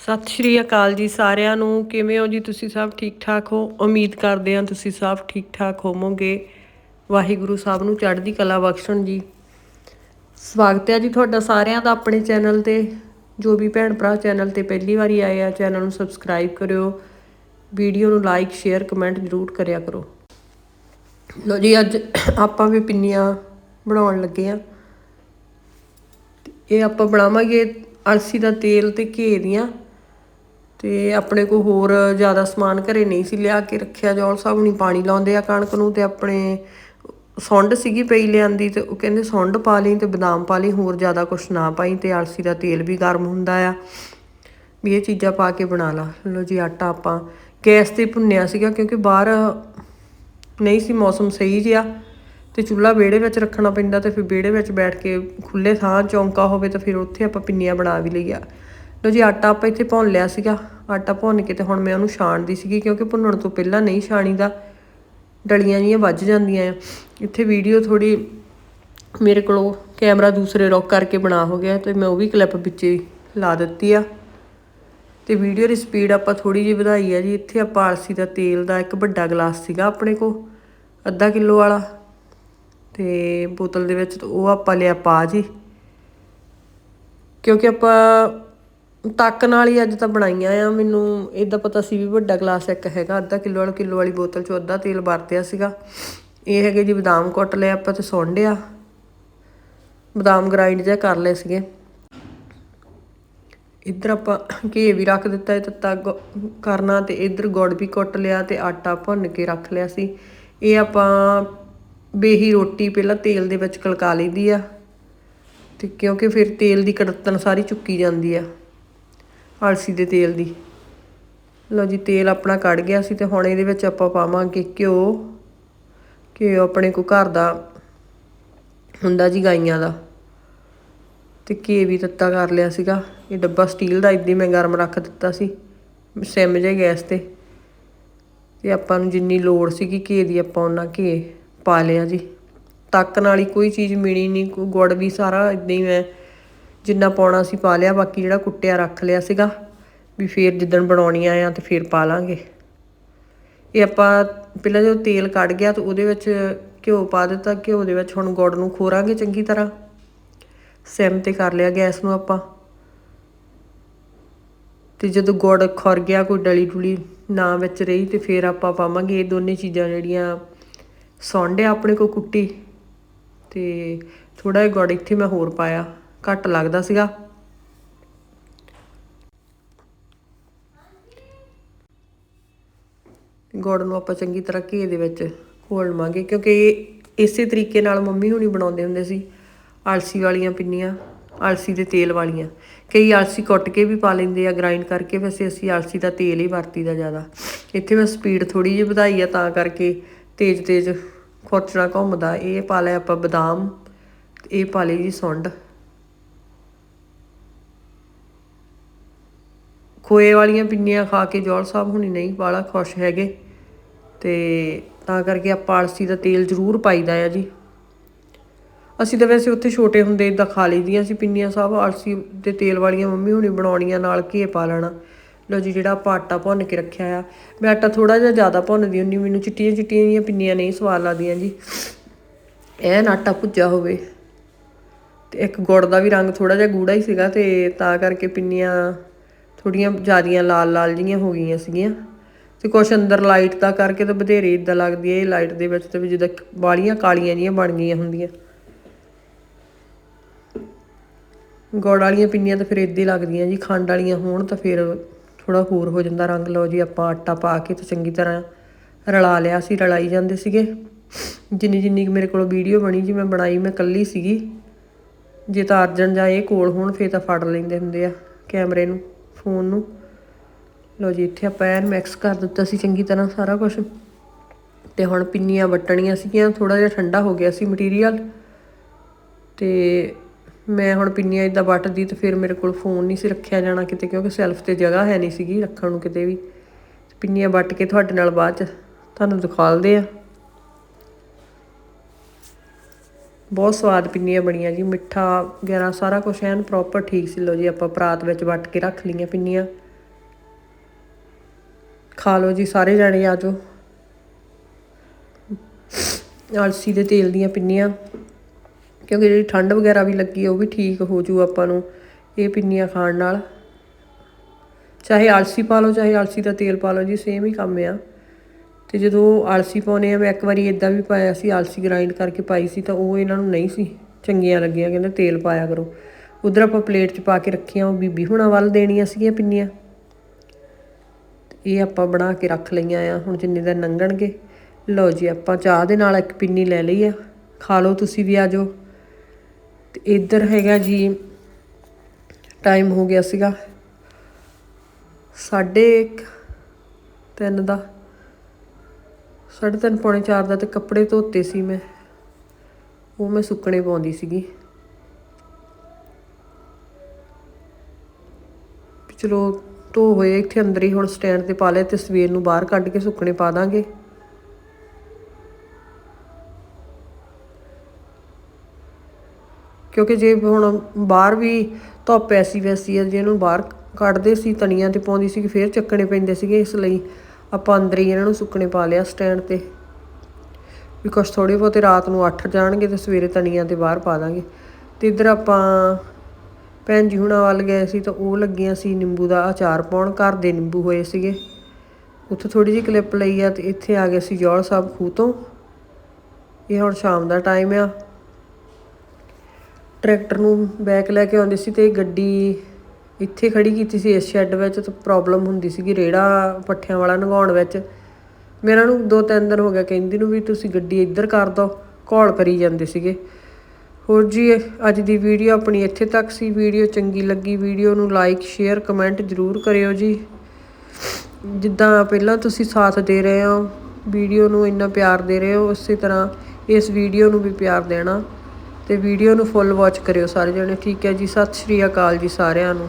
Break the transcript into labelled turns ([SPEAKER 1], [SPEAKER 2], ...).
[SPEAKER 1] ਸਤਿ ਸ਼੍ਰੀ ਅਕਾਲ ਜੀ ਸਾਰਿਆਂ ਨੂੰ। ਕਿਵੇਂ ਹੋ ਜੀ ਤੁਸੀਂ ਸਭ ਠੀਕ ਠਾਕ ਹੋ? ਉਮੀਦ ਕਰਦੇ ਹਾਂ ਤੁਸੀਂ ਸਭ ਠੀਕ ਠਾਕ ਹੋਵੋਗੇ। ਵਾਹਿਗੁਰੂ ਸਾਹਿਬ ਨੂੰ ਚੜ੍ਹਦੀ ਕਲਾ ਬਖਸ਼ਣ ਜੀ। ਸਵਾਗਤ ਹੈ ਜੀ ਤੁਹਾਡਾ ਸਾਰਿਆਂ ਦਾ ਆਪਣੇ ਚੈਨਲ ਤੇ। ਜੋ ਵੀ ਭੈਣ ਭਰਾ ਚੈਨਲ ਤੇ ਪਹਿਲੀ ਵਾਰੀ ਆਏ ਆ, ਚੈਨਲ ਨੂੰ ਸਬਸਕ੍ਰਾਈਬ ਕਰਿਓ। ਵੀਡੀਓ ਨੂੰ ਲਾਈਕ, ਸ਼ੇਅਰ, ਕਮੈਂਟ ਜ਼ਰੂਰ ਕਰਿਆ ਕਰੋ। ਲੋ ਜੀ, ਅੱਜ ਆਪਾਂ ਵੀ ਪਿੰਨੀਆਂ ਬਣਾਉਣ ਲੱਗੇ ਆ ਇਹ ਆਪਾਂ ਬਣਾਵਾਂਗੇ ਅਲਸੀ ਦਾ ਤੇਲ ਤੇ ਘੇ ਦੀਆਂ। ਤੇ ਆਪਣੇ ਕੋ ਹੋਰ ਜ਼ਿਆਦਾ ਸਮਾਨ ਘਰੇ ਨਹੀਂ ਸੀ ਲਿਆ ਕੇ ਰੱਖਿਆ ਜੌਲ ਸਾਹਿਬ ਪਾਣੀ ਲਾਉਂਦੇ ਆ ਕਣਕ ਨੂੰ ਤੇ ਆਪਣੇ ਸੁੰਡ ਸੀਗੀ ਪਈ ਲਿਆਂਦੀ ਤੇ ਉਹ ਕਹਿੰਦੇ ਸੁੰਡ ਪਾ ਲਈ ਤੇ ਬਦਾਮ ਪਾ ਲਈ, ਹੋਰ ਜ਼ਿਆਦਾ ਕੁਝ ਨਾ ਪਾਈ ਤੇ ਅਲਸੀ ਦਾ ਤੇਲ ਵੀ ਗਰਮ ਹੁੰਦਾ ਆ। ਵੀ ਇਹ ਚੀਜ਼ਾਂ ਪਾ ਕੇ ਬਣਾ ਲਾ। ਲਓ ਜੀ ਆਟਾ ਆਪਾਂ ਗੈਸ ਤੇ ਭੁੰਨਿਆ ਸੀਗਾ ਕਿਉਂਕਿ ਬਾਹਰ ਨਹੀਂ ਸੀ, ਮੌਸਮ ਸਹੀ ਜਿਹਾ ਤੇ ਚੁੱਲ੍ਹਾ ਵਿਹੜੇ ਵਿੱਚ ਰੱਖਣਾ ਪੈਂਦਾ ਤੇ ਫਿਰ ਵਿਹੜੇ ਵਿੱਚ ਬੈਠ ਕੇ ਖੁੱਲੇ ਥਾਂ ਚੌਂਕਾ ਹੋਵੇ ਤਾਂ ਫਿਰ ਉੱਥੇ ਆਪਾਂ ਪਿੰਨੀਆਂ ਬਣਾ ਵੀ ਲਈਆ। ਲੋ ਜੀ, ਆਟਾ ਆਪਾਂ ਇੱਥੇ ਭੁੰਨ ਲਿਆ ਸੀਗਾ। ਆਟਾ ਭੁੰਨ ਕੇ ਤੇ ਹੁਣ ਮੈਂ ਉਹਨੂੰ ਛਾਣਦੀ ਸੀਗੀ ਕਿਉਂਕਿ ਭੁੰਨਣ ਤੋਂ ਪਹਿਲਾਂ ਨਹੀਂ ਛਾਣੀਦਾ। ਡਲੀਆਂ ਜੀਆਂ ਵੱਜ ਜਾਂਦੀਆਂ ਆ। ਇੱਥੇ ਵੀਡੀਓ ਥੋੜੀ ਮੇਰੇ ਕੋਲੋਂ ਕੈਮਰਾ ਦੂਸਰੇ ਰੌਕ ਕਰਕੇ ਬਣਾ ਹੋ ਗਿਆ ਤੇ ਮੈਂ ਉਹ ਵੀ ਕਲਿੱਪ ਵਿੱਚ ਲਾ ਦਿੱਤੀ ਆ। ਤੇ ਵੀਡੀਓ ਦੀ ਸਪੀਡ ਆਪਾਂ ਥੋੜੀ ਜਿਹੀ ਵਧਾਈ ਆ ਜੀ। ਇੱਥੇ ਆਪਾਂ ਆਲਸੀ ਦਾ ਤੇਲ ਦਾ ਇੱਕ ਵੱਡਾ ਗਲਾਸ ਸੀਗਾ ਆਪਣੇ ਕੋਲ, ਅੱਧਾ ਕਿਲੋ ਵਾਲਾ। ਤੇ ਬੋਤਲ ਦੇ ਵਿੱਚ ਉਹ ਆਪਾਂ ਲਿਆ ਪਾ ਜੀ। ਕਿਉਂਕਿ ਆਪਾਂ ਤੱਕ ਨਾਲ ਹੀ ਅੱਜ ਤਾਂ ਬਣਾਈਆਂ ਆ। ਮੈਨੂੰ ਇਹਦਾ ਪਤਾ ਸੀ ਵੀ ਵੱਡਾ ਗਲਾਸ ਇੱਕ ਹੈਗਾ, ਅੱਧਾ ਕਿਲੋ ਵਾਲਾ, ਕਿਲੋ ਵਾਲੀ ਬੋਤਲ ਚੋਂ ਅੱਧਾ ਤੇਲ ਵਰਤਿਆ ਸੀਗਾ। ਇਹ ਹੈਗੇ ਜੀ ਬਦਾਮ ਕੁੱਟ ਲਿਆ ਆਪਾਂ ਤੇ ਸੌਂਡਿਆ ਬਦਾਮ ਗ੍ਰਾਈਂਡ ਜਿਹਾ ਕਰ ਲਏ ਸੀਗੇ। ਇੱਧਰ ਆਪਾਂ ਘੇ ਵੀ ਰੱਖ ਦਿੱਤਾ, ਇਹ ਤੱਤਾ ਕਰਨਾ ਤੇ ਇੱਧਰ ਗੁੜ ਵੀ ਕੁੱਟ ਲਿਆ ਤੇ ਆਟਾ ਭੁੰਨ ਕੇ ਰੱਖ ਲਿਆ ਸੀ। ਇਹ ਆਪਾਂ ਬੇਹੀ ਰੋਟੀ ਪਹਿਲਾਂ ਤੇਲ ਦੇ ਵਿੱਚ ਕਲਕਾ ਲਈਦੀ ਆ। ਤੇ ਕਿਉਂਕਿ ਫਿਰ ਤੇਲ ਦੀ ਕੜਤਨ ਸਾਰੀ ਚੁੱਕੀ ਜਾਂਦੀ ਆ। ਅਲਸੀ ਦੇ ਤੇਲ ਦੀ। ਲਓ ਜੀ, ਤੇਲ ਆਪਣਾ ਕੱਢ ਗਿਆ ਸੀ ਤੇ ਹੁਣ ਇਹਦੇ ਵਿੱਚ ਆਪਾਂ ਪਾਵਾਂਗੇ ਘਿਓ। ਘਿਓ ਆਪਣੇ ਕੋ ਘਰ ਦਾ ਹੁੰਦਾ ਜੀ ਗਾਈਆਂ ਦਾ। ਤੇ ਘੇ ਵੀ ਤੱਤਾ ਕਰ ਲਿਆ ਸੀਗਾ। ਇਹ ਡੱਬਾ ਸਟੀਲ ਦਾ, ਇੱਦੀ ਮੈਂ ਗਰਮ ਰੱਖ ਦਿੱਤਾ ਸੀ। ਸਿਮ ਜੇ ਗੈਸ ਤੇ। ਤੇ ਆਪਾਂ ਨੂੰ ਜਿੰਨੀ ਲੋੜ ਸੀਗੀ ਘੇ ਦੀ, ਆਪਾਂ ਉਹਨਾਂ ਘੇ ਪਾ ਲਿਆ ਜੀ। ਤੱਕ ਨਾਲ ਹੀ ਕੋਈ ਚੀਜ਼ ਮਿਣੀ ਨਹੀਂ ਗੁੜ ਵੀ ਸਾਰਾ ਇਦਾਂ ਹੀ ਮੈਂ ਜਿੰਨਾ ਪਾਉਣਾ ਸੀ ਪਾ ਲਿਆ, ਬਾਕੀ ਜਿਹੜਾ ਕੁੱਟਿਆ ਰੱਖ ਲਿਆ ਸੀਗਾ, ਵੀ ਫੇਰ ਜਿੱਦਣ ਬਣਾਉਣੀਆਂ ਆ ਤੇ ਫੇਰ ਪਾ ਲਾਂਗੇ। ਇਹ ਆਪਾਂ ਪਹਿਲਾਂ ਜਦੋਂ ਤੇਲ ਕੱਢ ਗਿਆ ਤਾਂ ਉਹਦੇ ਵਿੱਚ ਘਿਓ ਪਾ ਦਿੱਤਾ, ਘਿਓ ਦੇ ਵਿੱਚ ਹੁਣ ਗੁੜ ਨੂੰ ਖੋਰਾਂਗੇ ਚੰਗੀ ਤਰ੍ਹਾਂ। ਸਿਮ ਤੇ ਕਰ ਲਿਆ ਗੈਸ ਨੂੰ ਆਪਾਂ। ਤੇ ਜਦੋਂ ਗੁੜ ਖੁਰ ਗਿਆ, ਕੋਈ ਡਲੀ ਡੁਲੀ ਨਾ ਵਿੱਚ ਰਹੀ ਤੇ ਫੇਰ ਆਪਾਂ ਪਾਵਾਂਗੇ। ਇਹ ਦੋਨੇ ਚੀਜ਼ਾਂ ਜਿਹੜੀਆਂ ਸੌਂਡੇ ਆਪਣੇ ਕੋ ਕੁੱਟੀ। ਤੇ ਥੋੜਾ ਜਿਹਾ ਗੁੜ ਇੱਥੇ ਮੈਂ ਹੋਰ ਪਾਇਆ। ਘੱਟ ਲੱਗਦਾ ਸੀਗਾ। ਗੁੜ ਨੂੰ ਆਪਾਂ ਚੰਗੀ ਤਰ੍ਹਾਂ ਘੀ ਦੇ ਵਿੱਚ ਘੋਲ ਲਵਾਂਗੇ, ਕਿਉਂਕਿ ਇਹ ਇਸੇ ਤਰੀਕੇ ਨਾਲ ਮੰਮੀ ਹੁਣੀ ਬਣਾਉਂਦੇ ਹੁੰਦੇ ਸੀ। ਆਲਸੀ ਵਾਲੀਆਂ ਪਿੰਨੀਆਂ, ਆਲਸੀ ਦੇ ਤੇਲ ਵਾਲੀਆਂ। ਕਈ ਆਲਸੀ ਕੁੱਟ ਕੇ ਵੀ ਪਾ ਲੈਂਦੇ ਆ ਗ੍ਰਾਈਂਡ ਕਰਕੇ ਵੈਸੇ ਅਸੀਂ ਆਲਸੀ ਦਾ ਤੇਲ ਹੀ ਵਰਤੀਦਾ ਜ਼ਿਆਦਾ। ਇੱਥੇ ਮੈਂ ਸਪੀਡ ਥੋੜੀ ਜਿਹੀ ਵਧਾਈ ਆ, ਤਾਂ ਕਰਕੇ ਤੇਜ਼ ਤੇਜ਼ ਖੁਰਚਣਾ ਘੁੰਮਦਾ। ਇਹ ਪਾ ਲਿਆ ਆਪਾਂ ਬਦਾਮ, ਇਹ ਪਾ ਲਈ ਜੀ ਸੁੰਡ। ਖੋਏ ਵਾਲੀਆਂ ਪਿੰਨੀਆਂ ਖਾ ਕੇ ਜੋਲ ਸਾਹਿਬ ਹੁਣੀ ਨਹੀਂ ਬਾਲਾ ਖੁਸ਼ ਹੈਗੇ। ਤੇ ਤਾਂ ਕਰਕੇ ਆਪਾਂ ਆਲਸੀ ਦਾ ਤੇਲ ਜ਼ਰੂਰ ਪਾਈਦਾ ਆ ਜੀ। ਅਸੀਂ ਤਾਂ ਵੈਸੇ ਉੱਥੇ ਛੋਟੇ ਹੁੰਦੇ ਇਦਾਂ ਖਾ ਲਈਦੀਆਂ ਸੀ ਪਿੰਨੀਆਂ ਸਾਹਿਬ। ਆਲਸੀ ਦੇ ਤੇਲ ਵਾਲੀਆਂ ਮੰਮੀ ਹੁਣੀ ਬਣਾਉਣੀਆਂ ਨਾਲ ਘੇ ਪਾ ਲੈਣਾ। ਲੋ ਜੀ, ਜਿਹੜਾ ਆਪਾਂ ਆਟਾ ਭੁੰਨ ਕੇ ਰੱਖਿਆ ਆ। ਮੈਂ ਆਟਾ ਥੋੜਾ ਜਿਹਾ ਜ਼ਿਆਦਾ ਭੁੰਨਦੀ ਹੁੰਨੀ ਮੈਨੂੰ ਚਿੱਟੀਆਂ ਚਿੱਟੀਆਂ ਜੀਆਂ ਪਿੰਨੀਆਂ ਨਹੀਂ ਸਵਾਦ ਲੱਗਦੀਆਂ ਜੀ। ਐਨ ਆਟਾ ਭੁੱਜਾ ਹੋਵੇ। ਤੇ ਇੱਕ ਗੁੜ ਦਾ ਵੀ ਰੰਗ ਥੋੜਾ ਜਿਹਾ ਗੂੜਾ ਹੀ ਸੀਗਾ ਤੇ ਤਾਂ ਕਰਕੇ ਪਿੰਨੀਆਂ ਥੋੜੀਆਂ ਜ਼ਿਆਦੀਆਂ ਲਾਲ ਲਾਲ ਜੀਆਂ ਹੋ ਗਈਆਂ ਸੀਗੀਆਂ। ਤੇ ਕੁਛ ਅੰਦਰ ਲਾਈਟ ਦਾ ਕਰਕੇ ਤਾਂ ਬਧੇਰੇ ਇਦਾਂ ਲੱਗਦੀ ਹੈ ਇਹ ਲਾਈਟ ਦੇ ਵਿੱਚ ਤੇ ਵੀ ਜਿੱਦਾਂ ਵਾਲੀਆਂ ਕਾਲੀਆਂ ਜੀਆਂ ਬਣ ਗਈਆਂ ਹੁੰਦੀਆਂ। ਗੁੜ ਵਾਲੀਆਂ ਪਿੰਨੀਆਂ ਤਾਂ ਫਿਰ ਇਦਾਂ ਹੀ ਲੱਗਦੀਆਂ ਜੀ, ਖੰਡ ਵਾਲੀਆਂ ਹੋਣ ਤਾਂ ਫਿਰ ਥੋੜਾ ਹੋਰ ਹੋ ਜਾਂਦਾ ਰੰਗ। ਲਓ ਜੀ, ਆਪਾਂ ਆਟਾ ਪਾ ਕੇ ਤੇ ਚੰਗੀ ਤਰ੍ਹਾਂ ਰਲਾ ਲਿਆ ਸੀ, ਰਲਾਈ ਜਾਂਦੇ ਸੀਗੇ। ਜਿੰਨੀ ਜਿੰਨੀ ਮੇਰੇ ਕੋਲ ਵੀਡੀਓ ਬਣੀ ਜੀ, ਮੈਂ ਬਣਾਈ, ਮੈਂ ਕੱਲੀ ਸੀਗੀ। ਜੇ ਤਾਂ ਅਰਜਨ ਜਾਂ ਇਹ ਕੋਲ ਹੋਣ, ਫੇਰ ਤਾਂ ਫੜ ਲੈਂਦੇ ਹੁੰਦੇ ਆ ਕੈਮਰੇ ਨੂੰ। ਫੋਨ ਨੂੰ। ਲਓ ਜੀ, ਇੱਥੇ ਆਪਾਂ ਐਨ ਮਿਕਸ ਕਰ ਦਿੱਤਾ ਸੀ ਚੰਗੀ ਤਰ੍ਹਾਂ ਸਾਰਾ ਕੁਝ ਤੇ ਹੁਣ ਪਿੰਨੀਆਂ ਵਟਣੀਆਂ ਸੀਗੀਆਂ ਥੋੜਾ ਜਿਹਾ ਠੰਡਾ ਹੋ ਗਿਆ ਸੀ ਮਟੀਰੀਅਲ ਤੇ ਮੈਂ ਹੁਣ ਪਿੰਨੀਆਂ ਇਦਾਂ ਵੱਟਦੀ ਤੇ ਫਿਰ ਮੇਰੇ ਕੋਲ ਫੋਨ ਨਹੀਂ ਸੀ ਰੱਖਿਆ ਜਾਣਾ ਕਿਤੇ, ਕਿਉਂਕਿ ਸੈਲਫ ਤੇ ਜਗ੍ਹਾ ਹੈ ਨਹੀਂ ਸੀਗੀ ਰੱਖਣ ਨੂੰ ਕਿਤੇ ਵੀ। ਪਿੰਨੀਆਂ ਵੱਟ ਕੇ ਤੁਹਾਡੇ ਨਾਲ ਬਾਅਦ ਚ ਤੁਹਾਨੂੰ ਦਿਖਾਲਦੇ ਆ। ਬਹੁਤ ਸਵਾਦ ਪਿੰਨੀਆਂ ਬਣੀਆਂ ਜੀ, ਮਿੱਠਾ ਵਗੈਰਾ ਸਾਰਾ ਕੁਝ ਐਨ ਪ੍ਰੋਪਰ ਠੀਕ ਸੀ। ਲੋ ਜੀ, ਆਪਾਂ ਪਰਾਤ ਵਿੱਚ ਵੱਟ ਕੇ ਰੱਖ ਲਈਆਂ ਪਿੰਨੀਆਂ। ਖਾ ਲਓ ਜੀ, ਸਾਰੇ ਜਾਣੇ ਆ ਜਾਓ। ਅਲਸੀ ਦੇ ਤੇਲ ਦੀਆਂ ਪਿੰਨੀਆਂ, ਕਿਉਂਕਿ ਜਿਹੜੀ ਠੰਡ ਵਗੈਰਾ ਵੀ ਲੱਗੀ ਉਹ ਵੀ ਠੀਕ ਹੋ ਜੂ ਆਪਾਂ ਨੂੰ ਇਹ ਪਿੰਨੀਆਂ ਖਾਣ ਨਾਲ। ਚਾਹੇ ਆਲਸੀ ਪਾ ਲਓ, ਚਾਹੇ ਆਲਸੀ ਦਾ ਤੇਲ ਪਾ ਲਓ ਜੀ ਸੇਮ ਹੀ ਕੰਮ ਆ। ਤੇ ਜਦੋਂ ਆਲਸੀ ਪਾਉਨੇ ਆ, ਮੈਂ ਇੱਕ ਵਾਰੀ ਇਦਾਂ ਵੀ ਪਾਇਆ ਸੀ, ਆਲਸੀ ਗ੍ਰਾਈਂਡ ਕਰਕੇ ਪਾਈ ਸੀ ਤਾਂ ਉਹ ਇਹਨਾਂ ਨੂੰ ਨਹੀਂ ਸੀ, ਚੰਗੀਆਂ ਲੱਗੀਆਂ, ਕਹਿੰਦੇ ਤੇਲ ਪਾਇਆ ਕਰੋ। ਉਧਰ ਆਪਾਂ ਪਲੇਟ 'ਚ ਪਾ ਕੇ ਰੱਖੀਆਂ, ਉਹ ਬੀਬੀ ਹੁਣਾਂ ਵੱਲ ਦੇਣੀਆਂ ਸੀਗੀਆਂ ਪਿੰਨੀਆਂ। ਇਹ ਆਪਾਂ ਬਣਾ ਕੇ ਰੱਖ ਲਈਆਂ ਆ, ਹੁਣ ਜਿੰਨੇ ਦਿਨ ਲੰਘਣਗੇ। ਲਓ ਜੀ, ਆਪਾਂ ਚਾਹ ਦੇ ਨਾਲ ਇੱਕ ਪਿੰਨੀ ਲੈ ਲਈ ਆ। ਖਾ ਲਓ ਤੁਸੀਂ ਵੀ ਆ ਜਾਓ। ਤੇ ਇੱਧਰ ਹੈਗਾ ਜੀ, ਟਾਈਮ ਹੋ ਗਿਆ ਸੀਗਾ, ਸਾਢੇ ਕੁ ਤਿੰਨ ਦਾ। ਸਾਢੇ ਤਿੰਨ ਪੌਣੇ ਚਾਰ ਦਾ ਤੇ ਕੱਪੜੇ ਧੋਤੇ ਸੀ ਮੈਂ। ਉਹ ਮੈਂ ਸੁੱਕਣੇ ਪਾਉਂਦੀ ਸੀਗੀ। ਚਲੋ ਧੋ ਹੋਏ, ਇੱਥੇ ਅੰਦਰ ਹੀ ਹੁਣ ਸਟੈਂਡ ਤੇ ਪਾ ਲਏ ਤੇ ਸਵੇਰ ਨੂੰ ਬਾਹਰ ਕੱਢ ਕੇ ਸੁੱਕਣੇ ਪਾ ਦਾਂਗੇ। ਕਿਉਂਕਿ ਜੇ ਹੁਣ ਬਾਹਰ ਵੀ ਧੁੱਪ ਐਸੀ ਵੈਸੀ ਹੈ ਜੇ ਇਹਨੂੰ ਬਾਹਰ ਕੱਢਦੇ ਸੀ ਤਣੀਆਂ ਤੇ ਪਾਉਂਦੀ ਸੀ, ਫੇਰ ਚੱਕਣੇ ਪੈਂਦੇ ਸੀਗੇ ਇਸ ਲਈ। ਆਪਾਂ ਅੰਦਰ ਹੀ ਇਹਨਾਂ ਨੂੰ ਸੁੱਕਣੇ ਪਾ ਲਿਆ ਸਟੈਂਡ ਤੇ। ਵੀ ਕੁਛ ਥੋੜੇ ਬਹੁਤੇ ਰਾਤ ਨੂੰ ਅੱਠ ਜਾਣਗੇ ਤੇ ਸਵੇਰੇ ਤਣੀਆਂ ਤੇ ਬਾਹਰ ਪਾ ਦਾਂਗੇ। ਤੇ ਇੱਧਰ ਆਪਾਂ ਭੈਣ ਜੀ ਹੁਣਾਂ ਵੱਲ ਗਏ ਸੀ ਤਾਂ ਉਹ ਲੱਗੀਆਂ ਸੀ ਨਿੰਬੂ ਦਾ ਅਚਾਰ ਪਾਉਣ। ਘਰ ਦੇ ਨਿੰਬੂ ਹੋਏ ਸੀਗੇ। ਉੱਥੇ ਥੋੜੀ ਜਿਹੀ ਕਲਿੱਪ ਲਈ ਆ ਤੇ ਇੱਥੇ ਆ ਗਏ ਸੀ ਜੌਲ ਸਾਹਿਬ ਖੂਹ ਤੋਂ। ਇਹ ਹੁਣ ਸ਼ਾਮ ਦਾ ਟਾਈਮ ਆ। ਟਰੈਕਟਰ ਨੂੰ ਬੈਕ ਲੈ ਕੇ ਆਉਂਦੇ ਸੀ ਤੇ ਗੱਡੀ ਇੱਥੇ ਖੜੀ ਕੀਤੀ ਸੀ, ਇਸ ਸ਼ੈੱਡ ਵਿੱਚ ਤੇ ਪ੍ਰੋਬਲਮ ਹੁੰਦੀ ਸੀਗੀ, ਰੇੜਾ ਪੱਠਿਆਂ ਵਾਲਾ ਨਗਾਉਣ ਵਿੱਚ। ਮੇਰਾ ਨੂੰ ਦੋ ਤਿੰਨ ਦਿਨ ਹੋ ਗਿਆ ਕਹਿੰਦੀ ਨੂੰ ਵੀ ਤੁਸੀਂ ਗੱਡੀ ਇੱਧਰ ਕਰ ਦਿਓ ਕਾਲ ਕਰੀ ਜਾਂਦੇ ਸੀਗੇ। ਹੋਰ ਜੀ, ਅੱਜ ਦੀ ਵੀਡੀਓ ਆਪਣੀ ਇੱਥੇ ਤੱਕ ਸੀ। ਵੀਡੀਓ ਚੰਗੀ ਲੱਗੀ, ਵੀਡੀਓ ਨੂੰ ਲਾਈਕ ਸ਼ੇਅਰ ਕਮੈਂਟ ਜ਼ਰੂਰ ਕਰਿਓ ਜੀ। ਜਿੱਦਾਂ ਪਹਿਲਾਂ ਤੁਸੀਂ ਸਾਥ ਦੇ ਰਹੇ ਹੋ, ਵੀਡੀਓ ਨੂੰ ਇੰਨਾ ਪਿਆਰ ਦੇ ਰਹੇ ਹੋ, ਉਸੇ ਤਰ੍ਹਾਂ ਇਸ ਵੀਡੀਓ ਨੂੰ ਵੀ ਪਿਆਰ ਦੇਣਾ। ਤੇ ਵੀਡੀਓ ਨੂੰ ਫੁੱਲ ਵਾਚ ਕਰਿਓ ਸਾਰੇ ਜਣੇ। ਠੀਕ ਹੈ ਜੀ, ਸਤਿ ਸ਼੍ਰੀ ਅਕਾਲ ਜੀ ਸਾਰਿਆਂ ਨੂੰ।